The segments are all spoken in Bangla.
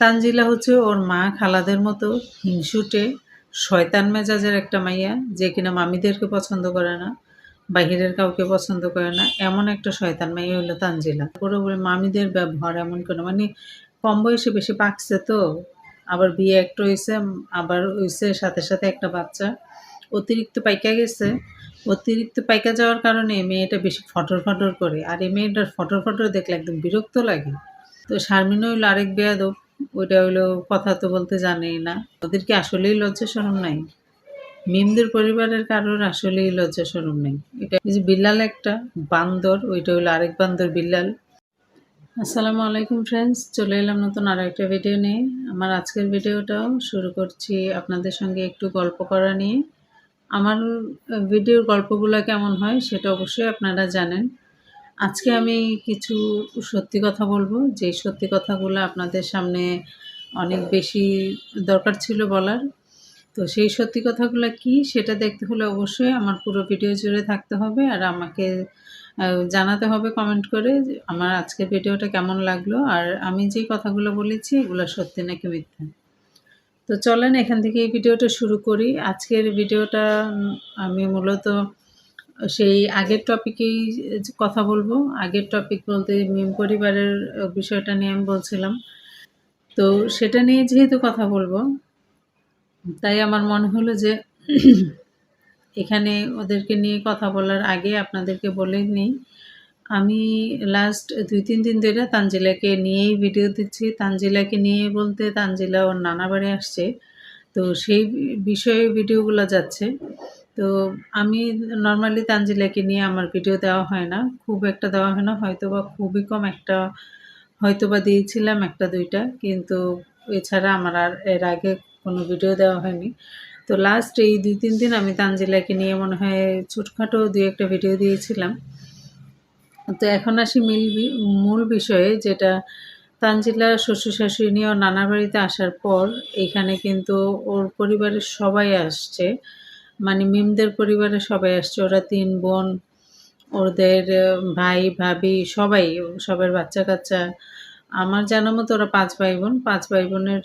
তানজিলা হচ্ছে ওর মা খালাদের মতো হিংসুটে, শয়তান মেজাজের একটা মাইয়া, যে কিনা মামিদেরকে পছন্দ করে না, বাহিরের কাউকে পছন্দ করে না। এমন একটা শয়তান মাইয়া হলো তানজিলা। পুরো মামিদের ব্যবহার এমন কোনো? মানে কম বয়সে বেশি পাকছে তো, আবার বিয়ে একটা হয়েছে, আবার হয়েছে সাথে সাথে একটা বাচ্চা। অতিরিক্ত পাইকা গেছে। অতিরিক্ত পাইকা যাওয়ার কারণে মেয়েটা বেশি ফটর ফটর করে। আর এই মেয়েটার ফটর ফটর দেখলে একদম বিরক্ত লাগে। তো শারমিন হইল আরেক বেয়াদব, ওইটা হইল কথা তো বলতে জানেই না। ওদের কি আসলেই লজ্জা শরম নাই? মিমদের পরিবারের কারোর আসলেই লজ্জা শরম নেই। এটা যে বিল্লাল একটা বান্দর, ওইটা হইল আরেক বান্দর বিল্লাল। আসসালামু আলাইকুম ফ্রেন্ডস চলে এলাম নতুন আরও একটা ভিডিও নিয়ে। আমার আজকের ভিডিওটাও শুরু করছি আপনাদের সঙ্গে একটু গল্প করা নিয়ে। আমার ভিডিওর গল্পগুলো কেমন হয় সেটা অবশ্যই আপনারা জানেন। আজকে আমি কিছু সত্যি কথা বলব। যে সত্যি কথাগুলো আপনাদের সামনে অনেক বেশি দরকার ছিল বলার। তো সেই সত্যি কথাগুলো কি সেটা দেখতে হলে অবশ্যই আমার পুরো ভিডিও জুড়ে থাকতে হবে আর আমাকে জানাতে হবে কমেন্ট করে আমার আজকের ভিডিওটা কেমন লাগল আর আমি যে কথাগুলো বলেছি এগুলো সত্যি নাকি মিথ্যা। তো চলেন এখান থেকে এই ভিডিওটা শুরু করি। আজকের ভিডিওটা আমি মূলত সেই আগের টপিকেই কথা বলব, আগের টপিক বলতে মিম পরিবারের বিষয়টা নিয়ে আমি বলছিলাম। তো সেটা নিয়ে যেহেতু কথা বলব, তাই আমার মনে হলো যে এখানে ওদেরকে নিয়ে কথা বলার আগে আপনাদেরকে বলে নিই, আমি লাস্ট দুই, তিন দিন ধরে তানজিলাকে নিয়েই ভিডিও দিচ্ছি। তানজিলাকে নিয়ে বলতে তানজিলা ওর নানা বাড়ি আসছে, তো সেই বিষয়ে ভিডিওগুলো যাচ্ছে। তো আমি নর্মালি তানজিলাকে নিয়ে আমার ভিডিও দেওয়া হয় না। খুব একটা দেওয়া হয় না হয়তো বা খুবই কম একটা হয়তো বা দিয়েছিলাম একটা দুইটা, কিন্তু এছাড়া আমার আর এর আগে কোনো ভিডিও দেওয়া হয়নি। তো লাস্ট এই দুই, তিন দিন আমি তানজিলাকে নিয়ে মনে হয় ছোটোখাটো দুই একটা ভিডিও দিয়েছিলাম। তো এখন আসি মিল মূল বিষয়ে, যেটা তানজিলা শ্বশুর শাশুড়ি নিয়ে ওর নানার বাড়িতে আসার পর এখানে কিন্তু ওর পরিবারের সবাই আসছে। মানে মিমদের পরিবারে সবাই আসছে। ওরা তিন বোন, ওদের ভাই, ভাবি, সবাই, সবার বাচ্চা কাচ্চা। আমার জানা মতো ওরা পাঁচ ভাই বোন, পাঁচ ভাই বোনের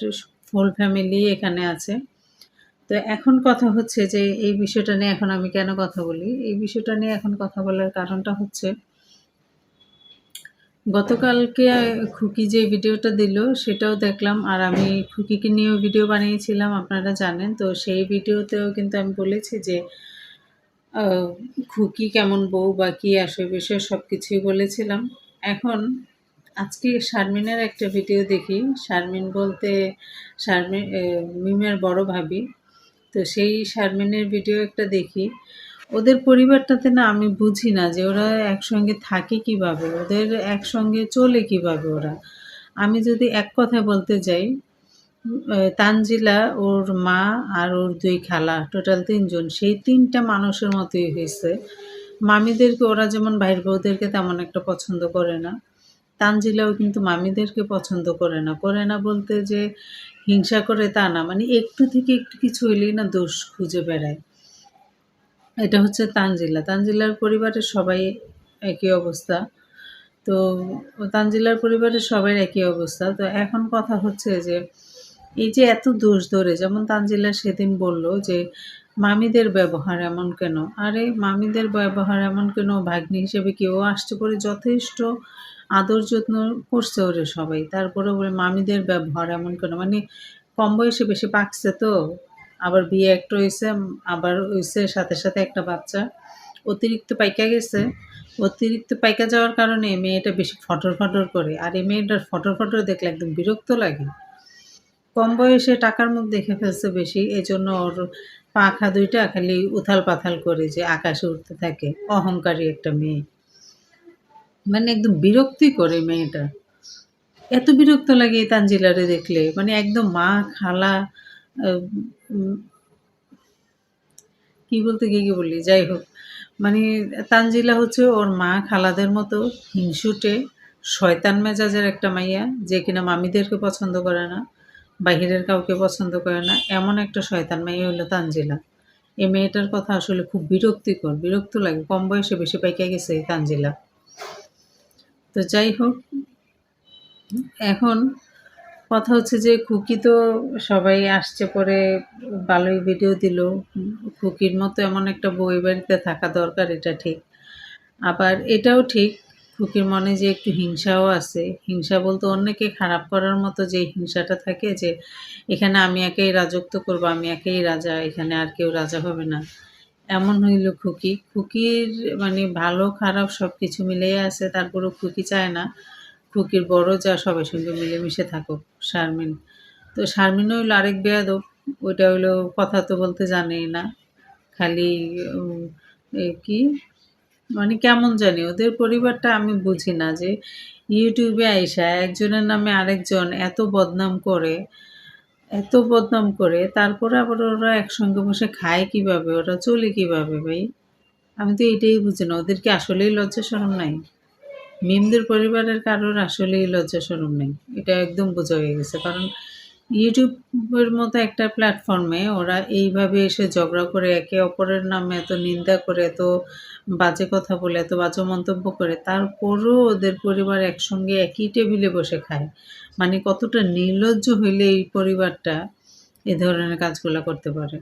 ফুল ফ্যামিলি এখানে আছে। তো এখন কথা হচ্ছে যে, এই বিষয়টা নিয়ে এখন আমি কেন কথা বলি? এই বিষয়টা নিয়ে এখন কথা বলার কারণটা হচ্ছে গতকালকে খুকি যে ভিডিওটা দিল সেটাও দেখলাম। আর আমি খুকিকে নিয়েও ভিডিও বানিয়েছিলাম, আপনারা জানেন। তো সেই ভিডিওতেও কিন্তু আমি বলেছি যে খুকি কেমন বউ বা কী আসে বিষয়ে সব কিছুই বলেছিলাম। এখন আজকে শারমিনের একটা ভিডিও দেখি। শারমিন বলতে শারমিন মিমের বড় ভাবি। তো সেই শারমিনের ভিডিও একটা দেখি। ওদের পরিবারটাতে না আমি বুঝি না যে ওরা একসঙ্গে থাকে কীভাবে, ওদের একসঙ্গে চলে কীভাবে ওরা। আমি যদি এক কথায় বলতে যাই তানজিলা, ওর মা আর ওর দুই খালা, টোটাল তিনজন, সেই তিনটা মানুষের মতোই হয়েছে। মামিদেরকে ওরা যেমন ভাইয়ের বউদেরকে তেমন একটা পছন্দ করে না। তানজিলাও কিন্তু মামিদেরকে পছন্দ করে না। করে না বলতে যে হিংসা করে তা না মানে একটু থেকে একটু কিছু হইলেই না দোষ খুঁজে বেড়ায়। এটা হচ্ছে তানজিলা। তানজিলার পরিবারের সবাই একই অবস্থা। তো তানজিলার পরিবারের সবাই একই অবস্থা। তো এখন কথা হচ্ছে যে, এই যে এত দোষ ধরে, যেমন তানজিলা সেদিন বলল যে, মামিদের ব্যবহার এমন কেন? আরে, মামিদের ব্যবহার এমন কেন? ভাগ্নি হিসেবে কেউ আসছে পরে যথেষ্ট আদর যত্ন করছে ওরে সবাই। তারপরে বলে, মামিদের ব্যবহার এমন কেন? মানে কম বয়সে বেশি পাকছে তো। আবার বিয়ে একটা হয়েছে আবার হয়েছে সাথে সাথে একটা বাচ্চা। অতিরিক্ত পাইকা গেছে। অতিরিক্ত পাইকা যাওয়ার কারণে মেয়েটা বেশি ফটর ফটর করে। আর এই মেয়েটার ফটর ফটর দেখলে একদম বিরক্ত লাগে। কম বয়সে টাকার মুখ দেখে ফেলছে বেশি। এজন্য ওর পাখা দুইটা খালি উথাল পাথাল করে যে আকাশে উঠতে থাকে। অহংকারী একটা মেয়ে। মানে একদম বিরক্তি করে মেয়েটা। এত বিরক্ত লাগে এই তানজিলারে দেখলে। মানে একদম মা খালা কি বলতে গিয়ে বলি? যাই হোক। মানে তানজিলা হচ্ছে ওর মা খালাদের মতো হিংসুটে, শয়তান মেজাজের একটা মাইয়া যে কিনা মামিদেরকে পছন্দ করে না, বাহিরের কাউকে পছন্দ করে না, এমন একটা শয়তান মাইয়া হলো তানজিলা। এই মেয়েটার কথা আসলে খুব বিরক্তিকর, বিরক্ত লাগে, কম বয়সে বেশি পাইকা গেছে এই তানজিলা। তো যাই হোক, এখন কথা হচ্ছে যে খুকি তো সবাই আসছে পরে ভালোই ভিডিও দিল। খুকির মতো এমন একটা বই বাড়িতে থাকা দরকার, এটা ঠিক। আবার এটাও ঠিক, খুকির মনে যে একটু হিংসাও আছে। হিংসা বলতে অন্যকে খারাপ করার মতো যে হিংসাটা থাকে যে, এখানে আমি একেই রাজত্ব করব, আমি একেই রাজা, এখানে আর কেউ রাজা হবে না। এমন হইল খুকি। খুকির মানে ভালো খারাপ সব কিছু মিলেই আছে, তারপরেও খুকি চায় না। খুকির বড়, যা সবার সঙ্গে মিলেমিশে থাকুক, শারমিন। তো শারমিন হইল আরেক বেয়াদব, ওইটা হইল কথা তো বলতে জানেই না। খালি কি? মানে কেমন জানি, ওদের পরিবারটা আমি বুঝি না যে ইউটিউবে আইসা একজনের নামে আরেকজন এত বদনাম করে, এত বদনাম করে, তারপরে আবার ওরা একসঙ্গে বসে খায় কীভাবে, ওরা চলে কীভাবে ভাই? আমি তো এটাই বুঝি না, ওদের কি আসলেই লজ্জা শরম নাই? মিমদের পরিবারের কারোর আসলেই লজ্জা শরম নেই। এটা একদম বোঝা হয়ে গেছে। কারণ ইউটিউবের মতো একটা প্ল্যাটফর্মে ওরা এইভাবে এসে ঝগড়া করে, একে অপরের নামে এত নিন্দা করে, এত বাজে কথা বলে, এত বাজে মন্তব্য করে, তারপরও ওদের পরিবার একসঙ্গে একই টেবিলে বসে খায়। মানে কতটা নির্লজ্জ হইলে এই পরিবারটা এ ধরনের কাজগুলো করতে পারে।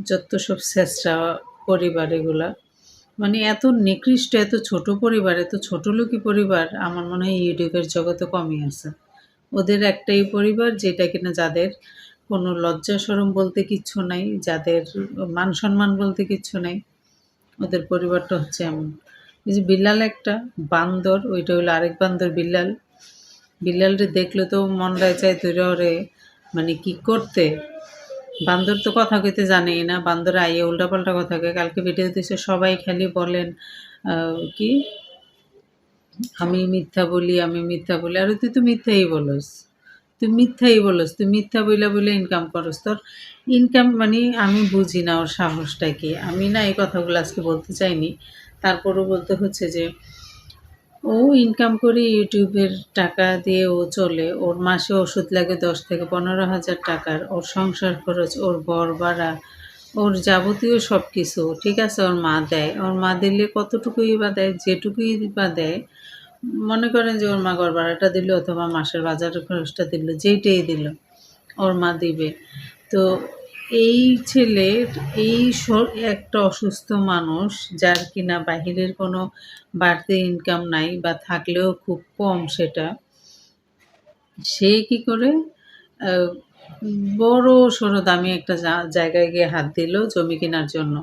যত সব শেষরা পরিবার এগুলা মানে এত নিকৃষ্ট, এত ছোট পরিবার, এত ছোট লোকই পরিবার আমার মনে হয় ইউটিউবের জগতে কমই আছে। ওদের একটাই পরিবার যেটা কিনা যাদের কোনো লজ্জা সরম বলতে কিচ্ছু নাই, যাদের মান সম্মান বলতে কিচ্ছু নাই, ওদের পরিবারটা হচ্ছে এমন। এই যে বিল্লাল একটা বান্দর, ওইটা হলো আরেক বান্দর বিল্লাল। বিল্লালরে দেখলে তো মন রায় চাই তুই ওরে মানে কি করতে? বান্দর তো কথা কইতে জানেই না, বান্দর আইয়ে উল্টাপাল্টা কথা কয়। কালকে ভিডিও দিছে, সবাই খালি বলেন কি? আমি মিথ্যা বলি, আমি মিথ্যা বলি। আরে তুই তো মিথ্যাই বলস। তুই মিথ্যাই বলস, তুই মিথ্যা বইলা বলে ইনকাম করস। তোর ইনকাম মানে আমি বুঝি না ওর সাহসটা কি। আমি না এই কথাগুলো আজকে বলতে চাইনি। তারপরও বলতে হচ্ছে যে ও ইনকাম করে ইউটিউবের টাকা দিয়ে ও চলে। ওর মাসে ওষুধ লাগে দশ থেকে পনেরো হাজার টাকার। ওর সংসার খরচ, ওর ঘর ভাড়া, ওর যাবতীয় সব কিছু ঠিক আছে, ওর মা দেয়। ওর মা দিলে কতটুকুই বা দেয়? যেটুকুই বা দেয়, মনে করেন যে ওর মা ঘর ভাড়াটা দিল অথবা মাসের বাজার খরচটা দিল, যেইটাই দিল, ওর মা দিবে। তো এই ছেলের এই একটা অসুস্থ মানুষ যার কিনা বাহিরের কোনো বাড়তি ইনকাম নাই বা থাকলেও খুব কম সেটা। সে কি করে? বড় সড়ো দামি একটা জায়গায় গিয়ে হাত দিল জমি কেনার জন্য।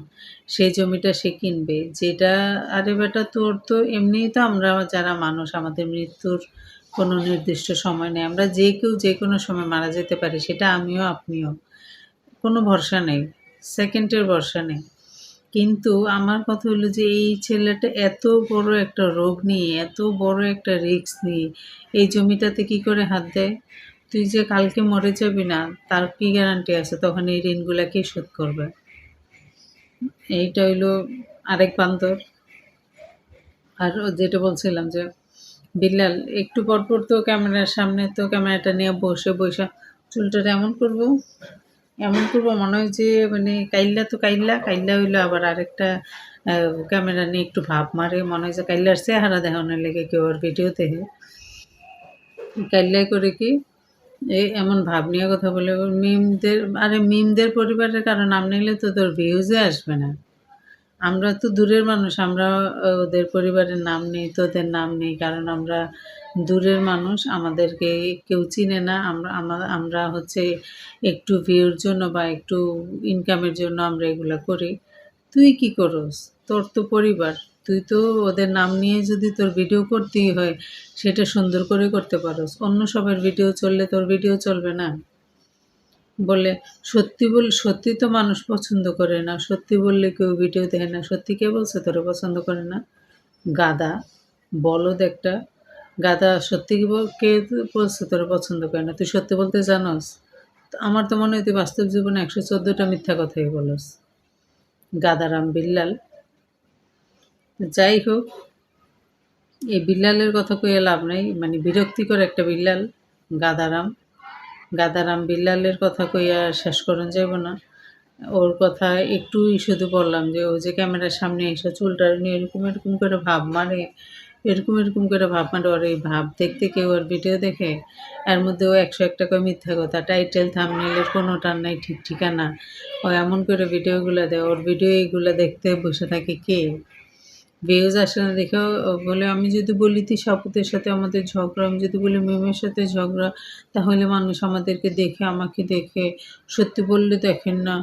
সেই জমিটা সে কিনবে। যেটা, আরে বেটা তোর তো এমনিই তো আমরা যারা মানুষ, আমাদের মৃত্যুর কোনো নির্দিষ্ট সময় নেই। আমরা যে কেউ যে কোনো সময় মারা যেতে পারি, সেটা আমিও, আপনিও। কোনো ভরসা নেই সেকেন্ডের ভরসা নেই। কিন্তু আমার কথা হলো যে, এই ছেলেটা এত বড় একটা রোগ নিয়ে, এত বড় একটা রিস্ক নিয়ে, এই জমিটাতে কি করে হাত দেয়? তুই যে কালকে মরে যাবি না, তার কি গ্যারান্টি আছে? তখন এই ঋণগুলা কে শোধ করবে? এইটা হইল আরেক বান্দর। আর যেটা বলছিলাম যে, বিল্লাল, একটু পর পর তো ক্যামেরার সামনে তো ক্যামেরাটা নিয়ে বসে বসে চুলটা এমন করব? এমন করব, মনে হয় যে মানে কাইল্লা তো কাইল্লা কাইল্লা হইল আবার আরেকটা ক্যামেরা নিয়ে একটু ভাব মারে। মনে হয় যে কাইল্লার চেহারা দেখানোর লেগে কেউ আর ভিডিও দেখে। কাইল্লাই করে কি, এই এমন ভাব নিয়ে কথা বলে। মিমদের, আরে মিমদের পরিবারের কারণ, নাম নিলে তো তোর ভিউজে আসবে না। আমরা তো দূরের মানুষ, আমরা ওদের পরিবারের নাম নেই, তোদের নাম নেই, কারণ আমরা দূরের মানুষ, আমাদেরকে কেউ চিনে না। আমরা, আমা- আমরা হচ্ছে একটু ভিউর জন্য বা একটু ইনকামের জন্য আমরা এগুলো করি। তুই কি করস? তোর তো পরিবার। তুই তো ওদের নাম নিয়ে যদি তোর ভিডিও করতেই হয়, সেটা সুন্দর করে করতে পারোস। অন্য সবার ভিডিও চললে তোর ভিডিও চলবে না। বলে, সত্যি বল, সত্যি তো মানুষ পছন্দ করে না। সত্যি বললে কেউ ভিডিও দেয় না। সত্যি কে বলছে তোরা পছন্দ করে না? গাদা, বলদ একটা গাদা সত্যি কি বল- কে বলছে তোরা পছন্দ করে না? তুই সত্যি বলতে জানোস? আমার তো মনে হয় তুই বাস্তব জীবনে একশো চোদ্দোটা মিথ্যা কথাই বলস। গাদারাম বিল্লাল। যাই হোক, এই বিল্লালের কথা কইয়ে লাভ নাই মানে বিরক্তিকর একটা বিল্লাল গাদারাম গাদারাম বিল্লালের কথা কইয়া শেষ করুন যাব না। ওর কথা একটুই শুধু বললাম যে, ও যে ক্যামেরার সামনে এসে চুলটা নিয়ে এরকম এরকম করে ভাব মানে এরকম এরকম করে ভাব মারে ওর এই ভাব দেখতে কেউ ওর ভিডিও দেখে, এর মধ্যেও একশো একটা করে মিথ্যা কথা টাইটেল থামনেলের কোনোটার নাই ঠিক ঠিকানা। ও এমন করে ভিডিওগুলো দেয়, ওর ভিডিও এইগুলো দেখতে বসে থাকে কে? ভিউজ আসে না দেখেও বলে, আমি যদি বলি তুই সাপুতের সাথে আমাদের ঝগড়া, আমি যদি বলি মেমের সাথে ঝগড়া, তাহলে মানুষ আমাদেরকে দেখে, আমাকে দেখে। সত্যি বললে দেখেন না।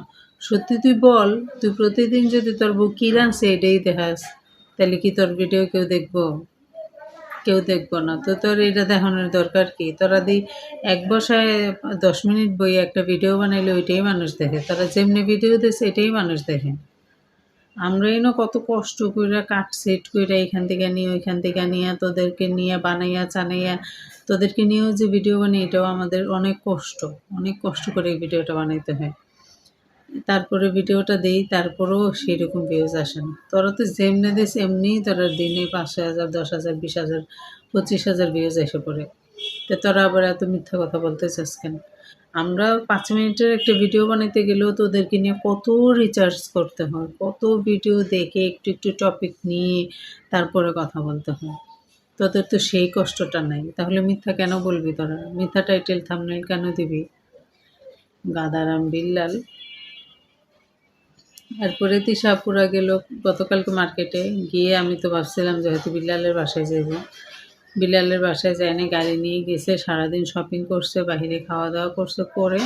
সত্যি তুই বল, তুই প্রতিদিন যদি তোর বউ কী রানছে এটাই দেখাস। তাহলে কি তোর ভিডিও কেউ দেখব? কেউ দেখব না। তো তোর এটা দেখানোর দরকার কি? তোরা দি এক বসায় দশ মিনিট বই একটা ভিডিও বানাইলে ওইটাই মানুষ দেখে। তারা যেমনি ভিডিও দিয়েছে এটাই মানুষ দেখে। আমরাই না কত কষ্ট করে কাট সেট করে এখান থেকে নিয়ে, ওইখান থেকে নিয়ে, তোদেরকে নিয়ে বানাইয়া, চানাইয়া, তোদেরকে নিয়েও যে ভিডিও বানাই, এটাও আমাদের অনেক কষ্ট। অনেক কষ্ট করে এই ভিডিওটা বানাইতে হয়। তারপরে ভিডিওটা দেই, তারপরেও সেরকম ভিউজ আসে না। তোরা তো যেমনি দিস এমনিই তোরা দিনে পাঁচশো হাজার, দশ হাজার, বিশ হাজার, পঁচিশ হাজার ভিউজ এসে পড়ে। তো তোরা আবার এত মিথ্যা কথা বলতে চাস কেন? আমরা পাঁচ মিনিটের একটা ভিডিও বানাইতে গেলেও তো ওদেরকে নিয়ে কত রিচার্জ করতে হয়, কত ভিডিও দেখে একটু একটু টপিক নিয়ে তারপরে কথা বলতে হয়। তোদের তো সেই কষ্টটা নাই। তাহলে মিথ্যা কেন বলবি তোরা? মিথ্যা টাইটেল থামনেল কেন দিবি? গাদারাম বিল্লাল এরপরে তিশাপুরা গেল, গতকালকে মার্কেটে। গিয়ে আমি তো ভাবছিলাম যে হয়তো বিল্লালের বাসায় যাব বিল্লালের বাসায় যায়নি গাড়ি নিয়ে গেছে, সারাদিন শপিং করছে বাইরে খাওয়া দাওয়া করছে, করে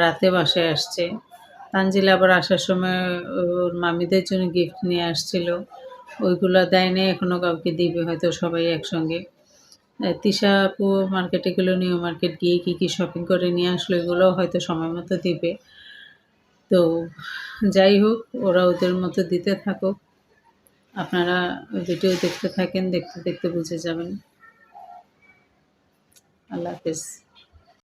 রাতে বাসায় আসছে। তানজিল আবার আসার সময় ওর মামিদের জন্য গিফট নিয়ে আসছিল। ওইগুলো দেয় নাই এখনও কাউকে দিবে, হয়তো সবাই একসঙ্গে। আপু মার্কেটে গেলো, নিউ মার্কেট গিয়ে কী কী শপিং করে নিয়ে আসলো এগুলো হয়তো সময় মতো দিবে। তো যাই হোক, ওরা ওদের মতো দিতে থাকুক। আপনারা ভিডিও দেখতে থাকেন, দেখতে দেখতে বুঝে যাবেন। আল্লাহ হাফেজ।